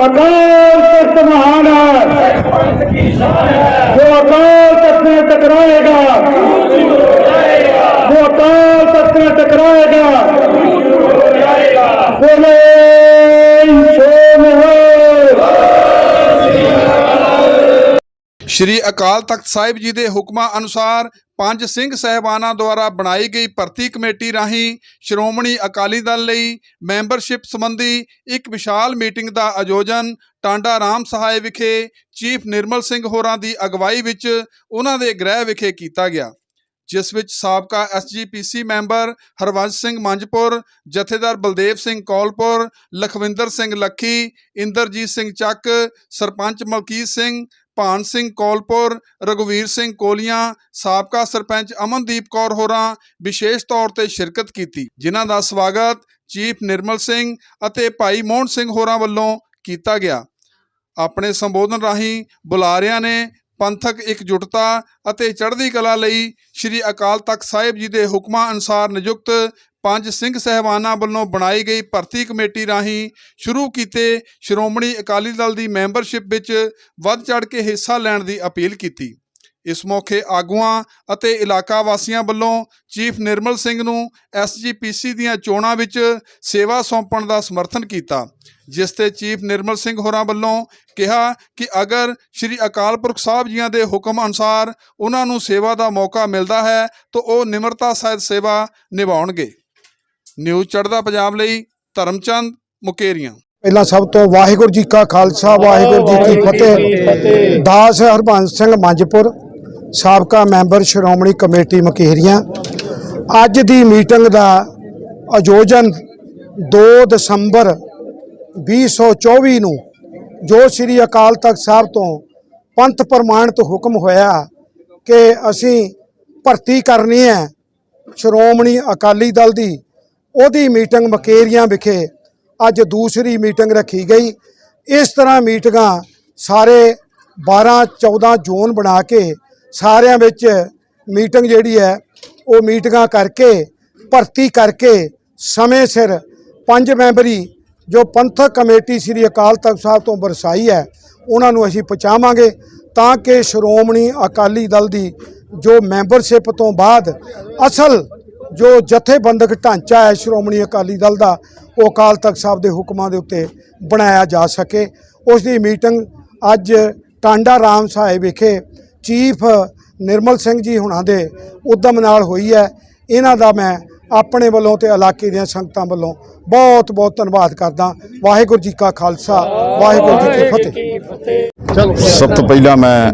अकाल तख्त महान है जो अकाल तख्त में टकराएगा वो अकाल तख्त में टकराएगा बोले सोम हो ਸ਼੍ਰੀ ਅਕਾਲ ਤਖਤ ਸਾਹਿਬ ਜੀ ਦੇ ਹੁਕਮਾਂ ਅਨੁਸਾਰ ਪੰਜ ਸਿੰਘ ਸਹਿਬਾਨਾਂ ਦੁਆਰਾ ਬਣਾਈ ਗਈ ਭਰਤੀ ਕਮੇਟੀ ਰਾਹੀਂ ਸ਼੍ਰੋਮਣੀ ਅਕਾਲੀ ਦਲ ਲਈ ਮੈਂਬਰਸ਼ਿਪ ਸੰਬੰਧੀ ਇੱਕ ਵਿਸ਼ਾਲ ਮੀਟਿੰਗ ਦਾ ਆਯੋਜਨ ਟਾਂਡਾ ਰਾਮ ਸਹਾਇ ਵਿਖੇ ਚੀਫ ਨਿਰਮਲ ਸਿੰਘ ਹੋਰਾਂ ਦੀ ਅਗਵਾਈ ਵਿੱਚ ਉਹਨਾਂ ਦੇ ਗ੍ਰਹਿ ਵਿਖੇ ਕੀਤਾ ਗਿਆ, ਜਿਸ ਵਿੱਚ ਸਾਬਕਾ ਐਸਜੀਪੀਸੀ ਮੈਂਬਰ ਹਰਵੰਸ਼ ਸਿੰਘ ਮੰਜਪੁਰ, ਜਥੇਦਾਰ ਬਲਦੇਵ ਸਿੰਘ ਕੌਲਪੁਰ, ਲਖਵਿੰਦਰ ਸਿੰਘ ਲੱਖੀ, ਇੰਦਰਜੀਤ ਸਿੰਘ ਚੱਕ, ਸਰਪੰਚ ਮਲਕੀਤ ਸਿੰਘ ਭਾਨ ਸਿੰਘ ਕੌਲਪੁਰ, ਰਘੁਵੀਰ ਸਿੰਘ ਕੋਲੀਆਂ, ਸਾਬਕਾ ਸਰਪੰਚ ਅਮਨਦੀਪ ਕੌਰ ਹੋਰਾਂ ਵਿਸ਼ੇਸ਼ ਤੌਰ ਤੇ ਸ਼ਿਰਕਤ ਕੀਤੀ, ਜਿਨ੍ਹਾਂ ਦਾ ਸਵਾਗਤ ਚੀਫ ਨਿਰਮਲ ਸਿੰਘ ਅਤੇ ਭਾਈ ਮੋਹਨ ਸਿੰਘ ਹੋਰਾਂ ਵੱਲੋਂ ਕੀਤਾ ਗਿਆ। ਆਪਣੇ ਸੰਬੋਧਨ ਰਾਹੀਂ ਬੁਲਾਰਿਆਂ ਨੇ ਪੰਥਕ ਇਕਜੁੱਟਤਾ ਅਤੇ ਚੜ੍ਹਦੀ ਕਲਾ ਲਈ ਸ੍ਰੀ ਅਕਾਲ ਤਖਤ ਸਾਹਿਬ ਜੀ ਦੇ ਹੁਕਮਾਂ ਅਨੁਸਾਰ ਨਿਯੁਕਤ ਪੰਜ ਸਿੰਘ ਸਹਿਬਾਨਾਂ ਵੱਲੋਂ ਬਣਾਈ ਗਈ ਭਰਤੀ ਕਮੇਟੀ ਰਾਹੀਂ ਸ਼ੁਰੂ ਕੀਤੇ ਸ਼੍ਰੋਮਣੀ ਅਕਾਲੀ ਦਲ ਦੀ ਮੈਂਬਰਸ਼ਿਪ ਵਿੱਚ ਵੱਧ ਚੜ੍ਹ ਕੇ ਹਿੱਸਾ ਲੈਣ ਦੀ ਅਪੀਲ ਕੀਤੀ। ਇਸ ਮੌਕੇ ਆਗੂਆਂ ਅਤੇ ਇਲਾਕਾ ਵਾਸੀਆਂ ਵੱਲੋਂ ਚੀਫ ਨਿਰਮਲ ਸਿੰਘ ਨੂੰ ਐਸਜੀਪੀਸੀ ਦੀਆਂ ਚੋਣਾਂ ਵਿੱਚ ਸੇਵਾ ਸੌਂਪਣ ਦਾ ਸਮਰਥਨ ਕੀਤਾ, ਜਿਸ ਤੇ ਚੀਫ ਨਿਰਮਲ ਸਿੰਘ ਹੋਰਾਂ ਵੱਲੋਂ ਕਿਹਾ ਕਿ ਅਗਰ ਸ੍ਰੀ ਅਕਾਲ ਪੁਰਖ ਸਾਹਿਬ ਜੀਆਂ ਦੇ ਹੁਕਮ ਅਨੁਸਾਰ ਉਹਨਾਂ ਨੂੰ ਸੇਵਾ ਦਾ ਮੌਕਾ ਮਿਲਦਾ ਹੈ, ਤਾਂ ਉਹ ਨਿਮਰਤਾ ਸਹਿਤ ਸੇਵਾ ਨਿਭਾਉਣਗੇ। ਨਿਊਜ਼ ਚੜ੍ਹਦਾ ਪੰਜਾਬ ਲਈ ਧਰਮਚੰਦ ਮੁਕੇਰੀਆਂ। ਪਹਿਲਾਂ ਸਭ ਤੋਂ ਵਾਹਿਗੁਰੂ ਜੀ ਕਾ ਖਾਲਸਾ ਵਾਹਿਗੁਰੂ ਜੀ ਕੀ ਫਤਿਹ। ਦਾਸ ਹਰਬੰਸ ਸਿੰਘ ਮੰਜਪੁਰ ਸਾਬਕਾ ਮੈਂਬਰ ਸ਼੍ਰੋਮਣੀ ਕਮੇਟੀ ਮਕੇਰੀਆਂ। ਅੱਜ ਦੀ ਮੀਟਿੰਗ ਦਾ ਆਯੋਜਨ 2 ਦਸੰਬਰ 2024 ਨੂੰ ਜੋ ਸ੍ਰੀ ਅਕਾਲ ਤਖਤ ਸਾਹਿਬ ਤੋਂ ਪੰਥ ਪ੍ਰਮਾਣਿਤ ਹੁਕਮ ਹੋਇਆ ਕਿ ਅਸੀਂ ਭਰਤੀ ਕਰਨੀ ਹੈ ਸ਼੍ਰੋਮਣੀ ਅਕਾਲੀ ਦਲ ਦੀ ਉਹਦੀ ਮੀਟਿੰਗ ਮਕੇਰੀਆਂ ਵਿਖੇ ਅੱਜ ਦੂਸਰੀ ਮੀਟਿੰਗ ਰੱਖੀ ਗਈ। ਇਸ ਤਰ੍ਹਾਂ ਮੀਟਿੰਗਾਂ ਸਾਰੇ 12 14 ਜ਼ੋਨ ਬਣਾ ਕੇ ਸਾਰਿਆਂ ਵਿੱਚ ਮੀਟਿੰਗ ਜਿਹੜੀ ਹੈ, ਉਹ ਮੀਟਿੰਗਾਂ ਕਰਕੇ, ਭਰਤੀ ਕਰਕੇ ਸਮੇਂ ਸਿਰ ਪੰਜ ਮੈਂਬਰੀ ਜੋ ਪੰਥਕ ਕਮੇਟੀ ਸ੍ਰੀ ਅਕਾਲ ਤਖਤ ਸਾਹਿਬ ਤੋਂ ਵਰਸਾਈ ਹੈ, ਉਹਨਾਂ ਨੂੰ ਅਸੀਂ ਪਹੁੰਚਾਵਾਂਗੇ ਤਾਂ ਕਿ ਸ਼੍ਰੋਮਣੀ ਅਕਾਲੀ ਦਲ ਦੀ ਜੋ ਮੈਂਬਰਸ਼ਿਪ ਤੋਂ ਬਾਅਦ ਅਸਲ ਜੋ ਜਥੇਬੰਦਕ ਢਾਂਚਾ ਹੈ ਸ਼੍ਰੋਮਣੀ ਅਕਾਲੀ ਦਲ ਦਾ ਉਹ ਅਕਾਲ ਤਖਤ ਸਾਹਿਬ ਦੇ ਹੁਕਮਾਂ ਦੇ ਉੱਤੇ ਬਣਾਇਆ ਜਾ ਸਕੇ। ਉਸ ਦੀ ਮੀਟਿੰਗ ਅੱਜ ਟਾਂਡਾ ਰਾਮ ਸਾਹਿਬ ਵਿਖੇ ਚੀਫ ਨਿਰਮਲ ਸਿੰਘ ਜੀ ਹੁਣਾਂ ਦੇ ਉਦਮ ਨਾਲ ਹੋਈ ਹੈ। ਇਹਨਾਂ ਦਾ ਮੈਂ ਆਪਣੇ ਵੱਲੋਂ ਤੇ ਇਲਾਕੇ ਦੀਆਂ ਸੰਗਤਾਂ ਵੱਲੋਂ ਬਹੁਤ ਬਹੁਤ ਧੰਨਵਾਦ ਕਰਦਾ। ਵਾਹਿਗੁਰੂ ਜੀ ਕਾ ਖਾਲਸਾ ਵਾਹਿਗੁਰੂ ਜੀ ਕੀ ਫਤਿਹ। ਸਭ ਤੋਂ ਪਹਿਲਾਂ ਮੈਂ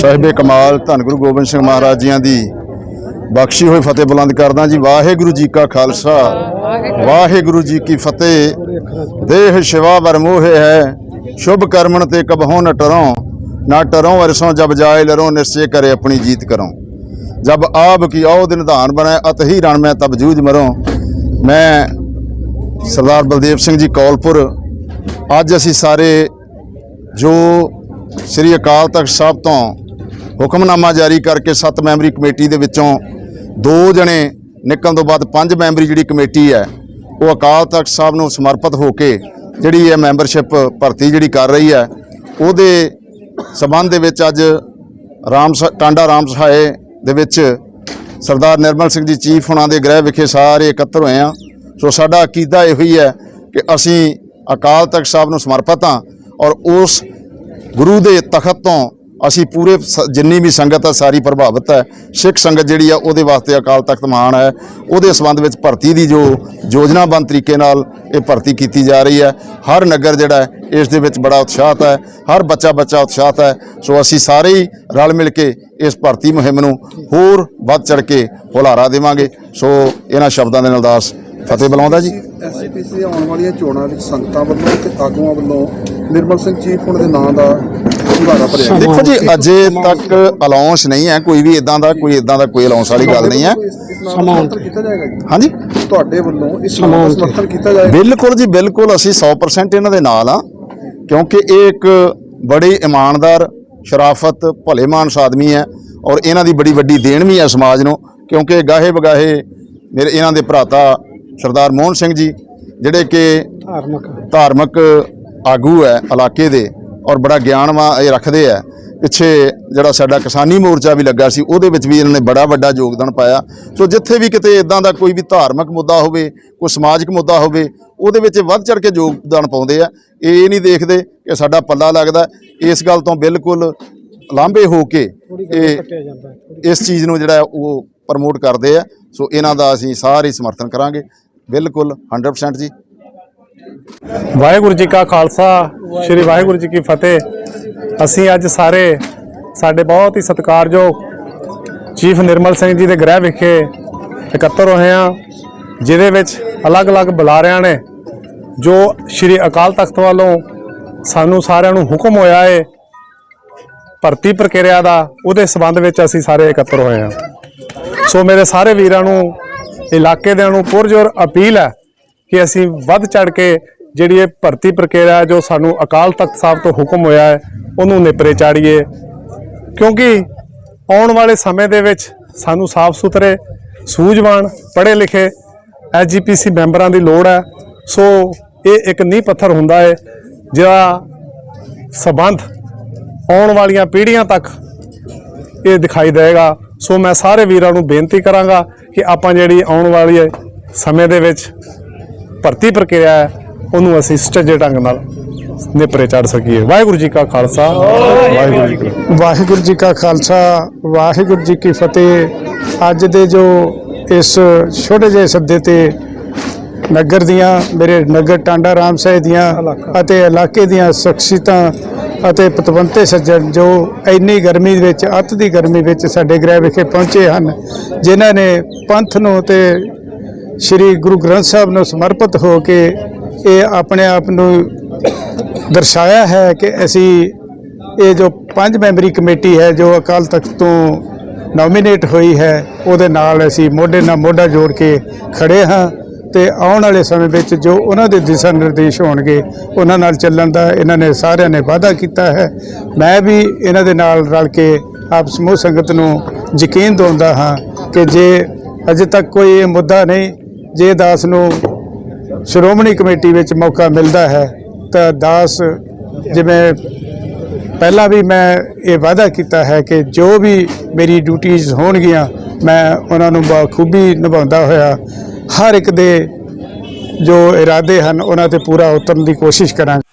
ਸਾਹਿਬੇ ਕਮਾਲ ਧੰਨ ਗੁਰੂ ਗੋਬਿੰਦ ਸਿੰਘ ਮਹਾਰਾਜ ਜੀਆਂ ਦੀ ਬਖਸ਼ੀ ਹੋਈ ਫਤਿਹ ਬੁਲੰਦ ਕਰਦਾ ਜੀ। ਵਾਹਿਗੁਰੂ ਜੀ ਕਾ ਖਾਲਸਾ। ਵਾਹਿਗੁਰੂ ਜੀ ਕੀ ਫਤਿਹ। ਦੇਹ ਸ਼ਿਵਾ ਵਰਮੋਹ ਹੈ। ਸ਼ੁਭ ਕਰਮਣ ਤੇ ਕਬਹੋਂ ਨ ਟਰੋਂ ਨਾ ਟਰੋਂ ਅਰਸੋਂ, ਜਬ ਜਾਏ ਲਰੋਂ ਨਿਸ਼ਚੈ ਕਰੇ ਆਪਣੀ ਜੀਤ ਕਰੋ ਜਬ ਆਬ ਕੀ ਆਉ ਦਿਨ ਧਾਨ ਬਣੈ, ਅਤ ਹੀ ਰਣ ਮੈਂ, ਤਬ ਜੂਝ ਮਰੋਂ ਮੈਂ ਸਰਦਾਰ ਬਲਦੇਵ ਸਿੰਘ ਜੀ ਕੌਲਪੁਰ। ਅੱਜ ਅਸੀਂ ਸਾਰੇ ਜੋ ਸ੍ਰੀ ਅਕਾਲ ਤਖਤ ਸਾਹਿਬ ਤੋਂ ਹੁਕਮਨਾਮਾ ਜਾਰੀ ਕਰਕੇ ਸੱਤ ਮੈਂਬਰੀ ਕਮੇਟੀ ਦੇ ਵਿੱਚੋਂ ਦੋ ਜਣੇ ਨਿਕਲਣ ਤੋਂ ਬਾਅਦ ਪੰਜ ਮੈਂਬਰੀ ਜਿਹੜੀ ਕਮੇਟੀ ਹੈ, ਉਹ ਅਕਾਲ ਤਖਤ ਸਾਹਿਬ ਨੂੰ ਸਮਰਪਿਤ ਹੋ ਕੇ ਜਿਹੜੀ ਇਹ ਮੈਂਬਰਸ਼ਿਪ ਭਰਤੀ ਜਿਹੜੀ ਕਰ ਰਹੀ ਹੈ, ਉਹਦੇ ਸਬੰਧ ਦੇ ਵਿੱਚ ਅੱਜ ਰਾਮ ਸ- ਟਾਂਡਾ ਰਾਮ ਸਹਾਏ ਦੇ ਵਿੱਚ ਸਰਦਾਰ ਨਿਰਮਲ ਸਿੰਘ ਜੀ ਚੀਫ ਹੁਣਾਂ ਦੇ ਗ੍ਰਹਿ ਵਿਖੇ ਸਾਰੇ ਇਕੱਤਰ ਹੋਏ ਆ ਸੋ ਸਾਡਾ ਅਕੀਦਾ ਇਹੋ ਹੀ ਹੈ ਕਿ ਅਸੀਂ ਅਕਾਲ ਤਖਤ ਸਾਹਿਬ ਨੂੰ ਸਮਰਪਿਤ ਹਾਂ ਔਰ ਉਸ ਗੁਰੂ ਦੇ ਤਖਤ ਤੋਂ ਅਸੀਂ ਪੂਰੇ ਸ- ਜਿੰਨੀ ਵੀ ਸੰਗਤ ਹੈ ਸਾਰੀ ਪ੍ਰਭਾਵਿਤ ਹੈ। ਸਿੱਖ ਸੰਗਤ ਜਿਹੜੀ ਆ, ਉਹਦੇ ਵਾਸਤੇ ਅਕਾਲ ਤਖਤ ਮਹਾਨ ਹੈ। ਉਹਦੇ ਸੰਬੰਧ ਵਿੱਚ ਭਰਤੀ ਦੀ ਜੋ ਯੋਜਨਾਬੰਦ ਤਰੀਕੇ ਨਾਲ ਇਹ ਭਰਤੀ ਕੀਤੀ ਜਾ ਰਹੀ ਹੈ। ਹਰ ਨਗਰ ਜਿਹੜਾ ਇਸ ਦੇ ਵਿੱਚ ਬੜਾ ਉਤਸ਼ਾਹਤ ਹੈ। ਹਰ ਬੱਚਾ ਬੱਚਾ ਉਤਸ਼ਾਹਤ ਹੈ। ਸੋ ਅਸੀਂ ਸਾਰੇ ਹੀ ਰਲ ਮਿਲ ਕੇ ਇਸ ਭਰਤੀ ਮੁਹਿੰਮ ਨੂੰ ਹੋਰ ਵੱਧ ਚੜ ਕੇ ਹੁਲਾਰਾ ਦੇਵਾਂਗੇ। ਸੋ ਇਹਨਾਂ ਸ਼ਬਦਾਂ ਦੇ ਨਾਲ ਦਾਸ ਫਤਿਹ ਬੁਲਾਉਂਦਾ ਜੀ। ਐਸਜੀਪੀਸੀ ਆਉਣ ਵਾਲੀਆਂ ਚੋਣਾਂ ਵਿੱਚ ਸੰਗਤਾਂ ਵੱਲੋਂ ਤੇ ਆਗੂਆਂ ਵੱਲੋਂ ਨਿਰਮਲ ਸਿੰਘ ਚੀਫ ਹੁਣ ਦੇ ਨਾਂ ਦਾ ਹੁੰਗਾਰਾ ਭਰਿਆ। ਗਿਆ। ਦੇਖੋ ਜੀ ਅਜੇ ਤੱਕ ਅਲਾਉਂਸ ਨਹੀਂ ਹੈ ਕੋਈ ਵੀ ਇਦਾਂ ਦਾ ਕੋਈ ਇਦਾਂ ਦਾ ਕੋਈ ਅਲਾਉਂਸ ਵਾਲੀ ਗੱਲ ਨਹੀਂ ਹੈ। ਕੀਤਾ ਜਾਏਗਾ ਜੀ। ਹਾਂਜੀ? ਤੁਹਾਡੇ ਵੱਲੋਂ ਇਸ ਦਾ ਸਮਰਥਨ ਕੀਤਾ ਜਾਏਗਾ। ਬਿਲਕੁਲ ਜੀ ਬਿਲਕੁਲ ਅਸੀਂ 100% ਇਹਨਾਂ ਦੇ ਨਾਲ ਆ ਕਿਉਂਕਿ ਇਹ ਇੱਕ ਬੜੀ ਇਮਾਨਦਾਰ ਸ਼ਰਾਫਤ ਭਲੇ ਮਾਨਸ ਆਦਮੀ ਹੈ ਔਰ ਇਹਨਾਂ ਦੀ ਬੜੀ ਵੱਡੀ ਦੇਣ ਵੀ ਹੈ ਸਮਾਜ ਨੂੰ ਕਿਉਂਕਿ ਗਾਹੇ ਬਗਾਹੇ ਮੇਰੇ ਇਹਨਾਂ ਦੇ ਭਰਾਤਾ ਸਰਦਾਰ ਮੋਹਨ ਸਿੰਘ ਜੀ ਜਿਹੜੇ ਕਿ ਧਾਰਮਿਕ। ਧਾਰਮਿਕ ਆਗੂ ਹੈ ਇਲਾਕੇ ਦੇ। ਔਰ ਬੜਾ ਗਿਆਨ ਵਾ ਇਹ ਰੱਖਦੇ ਆ। ਪਿੱਛੇ ਜਿਹੜਾ ਸਾਡਾ ਕਿਸਾਨੀ ਮੋਰਚਾ ਵੀ ਲੱਗਾ ਸੀ ਉਹਦੇ ਵਿੱਚ ਵੀ ਇਹਨਾਂ ਨੇ ਬੜਾ ਵੱਡਾ ਯੋਗਦਾਨ ਪਾਇਆ। ਸੋ ਜਿੱਥੇ ਵੀ ਕਿਤੇ ਇਦਾਂ ਦਾ ਕੋਈ ਵੀ ਧਾਰਮਿਕ ਮੁੱਦਾ ਹੋਵੇ ਕੋਈ ਸਮਾਜਿਕ ਮੁੱਦਾ ਹੋਵੇ ਉਹਦੇ ਵਿੱਚ ਵੱਧ ਚੜ ਕੇ ਯੋਗਦਾਨ ਪਾਉਂਦੇ ਆ। ਇਹ ਨਹੀਂ ਦੇਖਦੇ ਕਿ ਸਾਡਾ ਪੱਲਾ ਲੱਗਦਾ। ਇਸ ਗੱਲ ਤੋਂ ਬਿਲਕੁਲ ਲਾਂਭੇ ਹੋ ਕੇ ਇਹ ਇਸ ਚੀਜ਼ ਨੂੰ ਜਿਹੜਾ ਉਹ ਪ੍ਰਮੋਟ ਕਰਦੇ ਆ। ਸੋ ਇਹਨਾਂ ਦਾ ਅਸੀਂ ਸਾਰੇ ਸਮਰਥਨ ਕਰਾਂਗੇ। ਬਿਲਕੁਲ 100% ਜੀ। ਵਾਹਿਗੁਰੂ ਜੀ ਕਾ ਖਾਲਸਾ, ਸ੍ਰੀ ਵਾਹਿਗੁਰੂ ਜੀ ਕੀ ਫਤਿਹ। ਅਸੀਂ ਅੱਜ ਸਾਰੇ ਸਾਡੇ ਬਹੁਤ ਹੀ ਸਤਿਕਾਰਯੋਗ ਚੀਫ ਨਿਰਮਲ ਸਿੰਘ ਜੀ ਦੇ ਗ੍ਰਹਿ ਵਿਖੇ ਇਕੱਤਰ ਹੋਏ ਹਾਂ, ਜਿਹਦੇ ਵਿੱਚ ਅਲੱਗ-ਅਲੱਗ ਬੁਲਾਰਿਆਂ ਨੇ ਜੋ ਸ੍ਰੀ ਅਕਾਲ ਤਖਤ ਵੱਲੋਂ ਸਾਨੂੰ ਸਾਰਿਆਂ ਨੂੰ ਹੁਕਮ ਹੋਇਆ ਹੈ ਭਰਤੀ ਪ੍ਰਕਿਰਿਆ ਦਾ, ਉਹਦੇ ਸਬੰਧ ਵਿੱਚ ਅਸੀਂ ਸਾਰੇ ਇਕੱਤਰ ਹੋਏ ਹਾਂ। ਸੋ ਮੇਰੇ ਸਾਰੇ ਵੀਰਾਂ ਨੂੰ, ਇਲਾਕੇ ਦਿਆਂ ਨੂੰ ਪੁਰਜੋਰ ਅਪੀਲ ਹੈ ਕਿ ਅਸੀਂ ਵੱਧ ਚੜ ਕੇ ਜਿਹੜੀ ਇਹ ਭਰਤੀ ਪ੍ਰਕਿਰਿਆ ਜੋ ਸਾਨੂੰ ਅਕਾਲ ਤਖਤ ਸਾਹਿਬ ਤੋਂ ਹੁਕਮ ਹੋਇਆ ਹੈ, ਉਹਨੂੰ ਨਿਪਰੇ ਚਾੜੀਏ। ਕਿਉਂਕਿ ਆਉਣ ਵਾਲੇ ਸਮੇਂ ਦੇ ਵਿੱਚ ਸਾਨੂੰ ਸਾਫ਼ ਸੁਥਰੇ, ਸੂਝਵਾਨ ਪੜ੍ਹੇ ਲਿਖੇ ਐਸਜੀਪੀਸੀ ਮੈਂਬਰਾਂ ਦੀ ਲੋੜ ਹੈ। ਸੋ ਇਹ ਇੱਕ ਨੀਂਹ ਪੱਥਰ ਹੁੰਦਾ ਹੈ, ਜਿਹੜਾ ਸਬੰਧ ਆਉਣ ਵਾਲੀਆਂ ਪੀੜ੍ਹੀਆਂ ਤੱਕ ਇਹ ਦਿਖਾਈ ਦੇਗਾ ਸੋ ਮੈਂ ਸਾਰੇ ਵੀਰਾਂ ਨੂੰ ਬੇਨਤੀ ਕਰਾਂਗਾ ਕਿ ਆਪਾਂ ਜਿਹੜੀ ਆਉਣ ਵਾਲੀ ਸਮੇਂ ਦੇ ਵਿੱਚ ਭਰਤੀ ਪ੍ਰਕਿਰਿਆ ਹੈ, ਉਹਨੂੰ ਅਸੀਂ ਸਟੇਜੇ ਢੰਗ ਨਾਲ ਨਿਪਰੇ ਚੜ ਸਕੀਏ। ਵਾਹਿਗੁਰੂ ਜੀ ਕਾ ਖਾਲਸਾ, ਵਾਹਿਗੁਰੂ ਜੀ ਕੀ ਫਤਿਹ। ਵਾਹਿਗੁਰੂ ਜੀ ਕਾ ਖਾਲਸਾ, ਵਾਹਿਗੁਰੂ ਜੀ ਕੀ ਫਤਿਹ। ਅੱਜ ਦੇ ਜੋ ਇਸ ਛੋਟੇ ਜਿਹੇ ਸੱਦੇ ਤੇ ਨਗਰ ਦੀਆਂ, ਮੇਰੇ ਨਗਰ ਟਾਂਡਾ ਰਾਮ ਸਾਹਿਬ ਦੀਆਂ ਅਤੇ ਇਲਾਕੇ ਦੀਆਂ ਸ਼ਖਸੀਅਤਾਂ ਅਤੇ ਪਤਵੰਤੇ ਸੱਜਣ, ਜੋ ਇੰਨੀ ਗਰਮੀ ਵਿੱਚ, ਅੱਤ ਦੀ ਗਰਮੀ ਵਿੱਚ ਸਾਡੇ ਗ੍ਰਹਿ ਵਿਖੇ ਪਹੁੰਚੇ ਹਨ, ਜਿਨ੍ਹਾਂ ਨੇ ਪੰਥ ਨੂੰ ਤੇ ਸ੍ਰੀ ਗੁਰੂ ਗ੍ਰੰਥ ਸਾਹਿਬ ਨੂੰ ਸਮਰਪਿਤ ਹੋ ਕੇ ਇਹ ਆਪਣੇ ਆਪ ਨੂੰ ਦਰਸਾਇਆ ਹੈ ਕਿ ਅਸੀਂ ਇਹ ਜੋ ਪੰਜ ਮੈਂਬਰੀ ਕਮੇਟੀ ਹੈ, ਜੋ ਅਕਾਲ ਤਖਤ ਤੋਂ ਨੋਮੀਨੇਟ ਹੋਈ ਹੈ, ਉਹਦੇ ਨਾਲ ਅਸੀਂ ਮੋਢੇ ਨਾਲ ਮੋਢਾ ਜੋੜ ਕੇ ਖੜੇ ਹਾਂ ਤੇ ਆਉਣ ਵਾਲੇ ਸਮੇਂ ਵਿੱਚ ਜੋ ਉਹਨਾਂ ਦੇ ਦਿਸ਼ਾ ਨਿਰਦੇਸ਼ ਹੋਣਗੇ, ਉਹਨਾਂ ਨਾਲ ਚੱਲਣ ਦਾ ਇਹਨਾਂ ਨੇ ਸਾਰਿਆਂ ਨੇ ਵਾਅਦਾ ਕੀਤਾ ਹੈ। ਮੈਂ ਵੀ ਇਹਨਾਂ ਦੇ ਨਾਲ ਰਲ ਕੇ ਆਪ ਸਮੂਹ ਸੰਗਤ ਨੂੰ ਯਕੀਨ ਦਿਵਾਉਂਦਾ ਹਾਂ ਕਿ ਜੇ ਅਜੇ ਤੱਕ ਕੋਈ ਇਹ ਮੁੱਦਾ ਨਹੀਂ ਜੇ ਦਾਸ ਨੂੰ ਸ਼੍ਰੋਮਣੀ ਕਮੇਟੀ ਵਿੱਚ ਮੌਕਾ ਮਿਲਦਾ ਹੈ, ਤਾਂ ਦਾਸ ਜਿਵੇਂ ਪਹਿਲਾਂ ਵੀ ਮੈਂ ਇਹ ਵਾਅਦਾ ਕੀਤਾ ਹੈ ਕਿ ਜੋ ਵੀ ਮੇਰੀ ਡਿਊਟੀਆਂ ਹੋਣਗੀਆਂ, ਮੈਂ ਉਹਨਾਂ ਨੂੰ ਬਾਖੂਬੀ ਨਿਭਾਉਂਦਾ ਹੋਇਆ, ਹਰ ਇੱਕ ਦੇ ਜੋ ਇਰਾਦੇ ਹਨ, ਉਹਨਾਂ ਤੇ ਪੂਰਾ ਉਤਰਨ ਦੀ ਕੋਸ਼ਿਸ਼ ਕਰਾਂਗਾ।